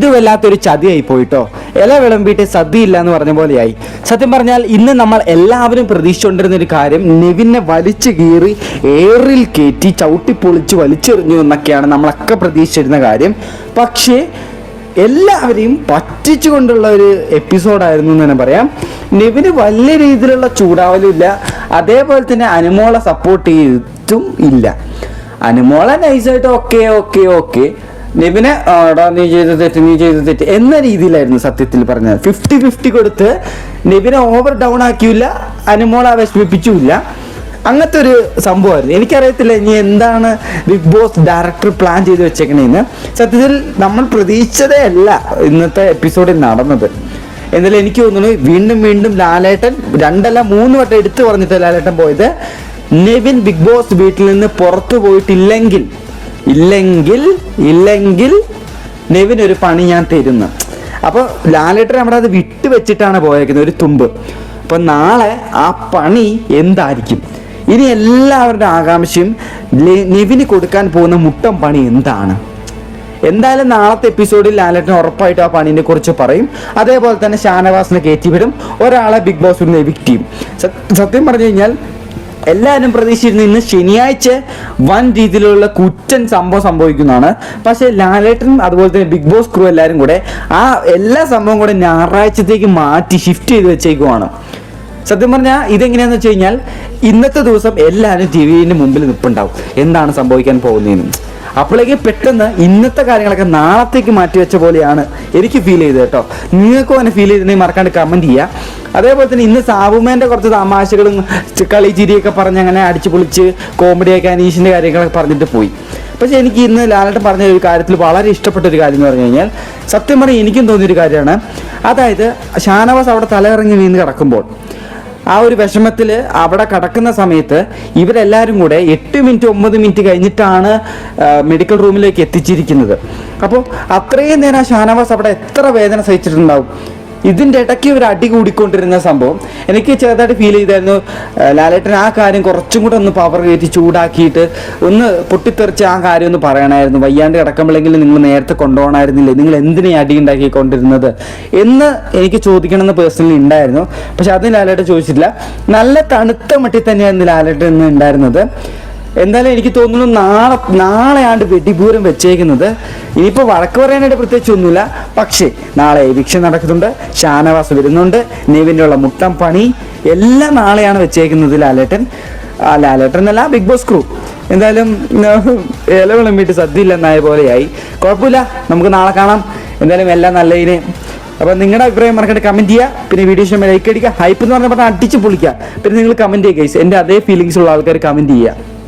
ഇത് വല്ലാത്തൊരു ചതിയായി പോയിട്ടോ? ഇല വിളമ്പിയിട്ട് സദ്യ ഇല്ല എന്ന് പറഞ്ഞ പോലെയായി. സത്യം പറഞ്ഞാൽ ഇന്ന് നമ്മൾ എല്ലാവരും പ്രതീക്ഷിച്ചുകൊണ്ടിരുന്ന ഒരു കാര്യം നെവിനെ വലിച്ചു കീറി ഏറിൽ കയറ്റി ചവിട്ടി പൊളിച്ച് വലിച്ചെറിഞ്ഞു എന്നൊക്കെയാണ് നമ്മളൊക്കെ പ്രതീക്ഷിച്ചിരുന്ന കാര്യം. പക്ഷേ എല്ലാവരെയും പറ്റിച്ചുകൊണ്ടുള്ള ഒരു എപ്പിസോഡായിരുന്നു എന്ന് തന്നെ പറയാം. നെവിന് വലിയ രീതിയിലുള്ള ചൂടാവലില്ല. അതേപോലെ തന്നെ അനുമോളെ സപ്പോർട്ട് ചെയ്തിട്ടും ഇല്ല. അനുമോളെ നൈസായിട്ട് ഓക്കെ ഓക്കെ ഓക്കെ നെവിനെ ആടാ നീ ചെയ്ത തെറ്റ് നീ ചെയ്ത തെറ്റ് എന്ന രീതിയിലായിരുന്നു സത്യത്തിൽ പറഞ്ഞത്. ഫിഫ്റ്റി ഫിഫ്റ്റി കൊടുത്ത് നബിനെ ഓവർ ഡൗൺ ആക്കിയില്ല അനുമോളെ വിഷമിപ്പിച്ചുമില്ല അങ്ങനത്തെ ഒരു സംഭവമായിരുന്നു. എനിക്കറിയത്തില്ല ഇനി എന്താണ് ബിഗ് ബോസ് ഡയറക്ടർ പ്ലാൻ ചെയ്ത് വെച്ചേക്കണേന്ന്. സത്യത്തിൽ നമ്മൾ പ്രതീക്ഷിച്ചതേ അല്ല ഇന്നത്തെ എപ്പിസോഡിൽ നടന്നത്. എന്നാലും എനിക്ക് തോന്നുന്നു വീണ്ടും വീണ്ടും ലാലേട്ടൻ രണ്ടല്ല മൂന്ന് വട്ടം എടുത്തു പറഞ്ഞിട്ട് ലാലേട്ടൻ പോയത്. നെവിൻ ബിഗ് ബോസ് വീട്ടിൽ നിന്ന് പുറത്തു പോയിട്ടില്ലെങ്കിൽ ഇല്ലെങ്കിൽ ഇല്ലെങ്കിൽ നെവിൻ ഒരു പണി ഞാൻ തരുന്നു. അപ്പോൾ ലാലേട്ടൻ അവിടെ അത് വിട്ട് വെച്ചിട്ടാണ് പോയേക്കുന്നത് ഒരു തുമ്പ്. അപ്പം നാളെ ആ പണി എന്തായിരിക്കും? ഇനി എല്ലാവരുടെ ആകാംക്ഷയും നെവിന് കൊടുക്കാൻ പോകുന്ന മുട്ടം പണി എന്താണ്? എന്തായാലും നാളത്തെ എപ്പിസോഡിൽ ലാലേട്ടൻ ഉറപ്പായിട്ട് ആ പണിനെ കുറിച്ച് പറയും. അതേപോലെ തന്നെ ഷാനവാസിനെ കയറ്റിവിടും. ഒരാളെ ബിഗ് ബോസ് എവിക്റ്റ് ചെയ്യും. സത്യം പറഞ്ഞു കഴിഞ്ഞാൽ എല്ലാവരും പ്രതീക്ഷിച്ചിരുന്നു ഇന്ന് ശനിയാഴ്ച വൻ രീതിയിലുള്ള കുറ്റൻ സംഭവം സംഭവിക്കുന്നതാണ്. പക്ഷേ ലാലേട്ടനും അതുപോലെ തന്നെ ബിഗ് ബോസ് ക്രൂ എല്ലാവരും കൂടെ ആ എല്ലാ സംഭവം കൂടെ ഞായറാഴ്ചത്തേക്ക് മാറ്റി ഷിഫ്റ്റ് ചെയ്ത് വെച്ചേക്കുവാണ്. സത്യം പറഞ്ഞാൽ ഇതെങ്ങനെയാന്ന് വെച്ച് കഴിഞ്ഞാൽ ഇന്നത്തെ ദിവസം എല്ലാവരും ടി വിന്റെ മുമ്പിൽ നിൽപ്പുണ്ടാവും എന്താണ് സംഭവിക്കാൻ പോകുന്നതെന്ന്. അപ്പോഴേക്ക് പെട്ടെന്ന് ഇന്നത്തെ കാര്യങ്ങളൊക്കെ നാളത്തേക്ക് മാറ്റി വെച്ച പോലെയാണ് എനിക്ക് ഫീൽ ചെയ്തത് കേട്ടോ. നിങ്ങൾക്കും അങ്ങനെ ഫീൽ ചെയ്തിട്ടുണ്ടെങ്കിൽ മറക്കാണ്ട് കമന്റ് ചെയ്യുക. അതേപോലെ തന്നെ ഇന്ന് സാബുമേന്റെ കുറച്ച് തമാശകളും കളി ചിരിയൊക്കെ പറഞ്ഞ് അങ്ങനെ അടിച്ചു പൊളിച്ച് കോമഡിയൊക്കെ അനീഷിന്റെ കാര്യങ്ങളൊക്കെ പറഞ്ഞിട്ട് പോയി. പക്ഷേ എനിക്ക് ഇന്ന് ലാലേട്ടൻ പറഞ്ഞ ഒരു കാര്യത്തിൽ വളരെ ഇഷ്ടപ്പെട്ട ഒരു കാര്യം എന്ന് പറഞ്ഞു കഴിഞ്ഞാൽ സത്യം പറഞ്ഞാൽ എനിക്കും തോന്നിയൊരു കാര്യമാണ്. അതായത് ഷാനവാസ് അവിടെ തലയിറങ്ങി വീണ് കിടക്കുമ്പോൾ ആ ഒരു വിഷമത്തിൽ അവിടെ കിടക്കുന്ന സമയത്ത് ഇവരെല്ലാവരും കൂടെ എട്ട് മിനിറ്റ് ഒമ്പത് മിനിറ്റ് കഴിഞ്ഞിട്ടാണ് മെഡിക്കൽ റൂമിലേക്ക് എത്തിച്ചിരിക്കുന്നത്. അപ്പോൾ അത്രയും നേരം ഷാനവാസ് അവിടെ എത്ര വേദന സഹിച്ചിട്ടുണ്ടാവും? ഇതിന്റെ ഇടയ്ക്ക് ഒരു അടി കൂടിക്കൊണ്ടിരുന്ന സംഭവം. എനിക്ക് ചെറുതായിട്ട് ഫീൽ ചെയ്തായിരുന്നു. ലാലേട്ടൻ ആ കാര്യം കുറച്ചും കൂടെ ഒന്ന് പവർ കയറ്റി ചൂടാക്കിയിട്ട് ഒന്ന് പൊട്ടിത്തെറിച്ച് ആ കാര്യം ഒന്ന് പറയണമായിരുന്നു വയ്യാണ്ട് കിടക്കുമ്പോഴെങ്കിലും നിങ്ങൾ നേരത്തെ കൊണ്ടുപോകണമായിരുന്നില്ലേ നിങ്ങൾ എന്തിനാ അടി ഉണ്ടാക്കിക്കൊണ്ടിരുന്നത്? എന്ന് എനിക്ക് ചോദിക്കണമെന്ന് പേഴ്സണലി ഉണ്ടായിരുന്നു പക്ഷെ അത് ലാലേട്ടൻ ചോദിച്ചിട്ടില്ല. നല്ല തണുത്ത മട്ടിൽ തന്നെയായിരുന്നു ലാലേട്ടൻ ഉണ്ടായിരുന്നത് എന്തായാലും എനിക്ക് തോന്നുന്നു നാളെ നാളെയാണ്ട് വെടിപൂരം വെച്ചേക്കുന്നത്. ഇനിയിപ്പോൾ വഴക്ക് പറയാനായിട്ട് പ്രത്യേകിച്ച് ഒന്നുമില്ല. പക്ഷേ നാളെ എവിക്ഷൻ നടക്കുന്നുണ്ട്. ഷാനവാസ് വരുന്നുണ്ട്. നെവിന്റെ ഉള്ള മുട്ടം പണി. എല്ലാം നാളെയാണ് വെച്ചേക്കുന്നത് ലാലേട്ടൻ. ആ ലാലേട്ടൻ എന്നല്ല ബിഗ് ബോസ് ക്രൂ എന്തായാലും ഇല വിളമ്പിയിട്ട് സദ്യ ഇല്ലെന്നായ പോലെയായി. കുഴപ്പമില്ല. നമുക്ക് നാളെ കാണാം. എന്തായാലും എല്ലാം നല്ലതിനെ അപ്പോൾ നിങ്ങളുടെ അഭിപ്രായം മറക്കട്ടെ കമന്റ് ചെയ്യുക. പിന്നെ വീഡിയോ ലൈക്ക് അടിക്കുക. ഹൈപ്പ് എന്ന് പറഞ്ഞാൽ അടിച്ച് പൊളിക്കുക. പിന്നെ നിങ്ങൾ കമന്റ് ചെയ്യുക ഗൈസ് എന്റെ അതേ ഫീലിങ്സ് ഉള്ള ആൾക്കാർ കമന്റ് ചെയ്യുക.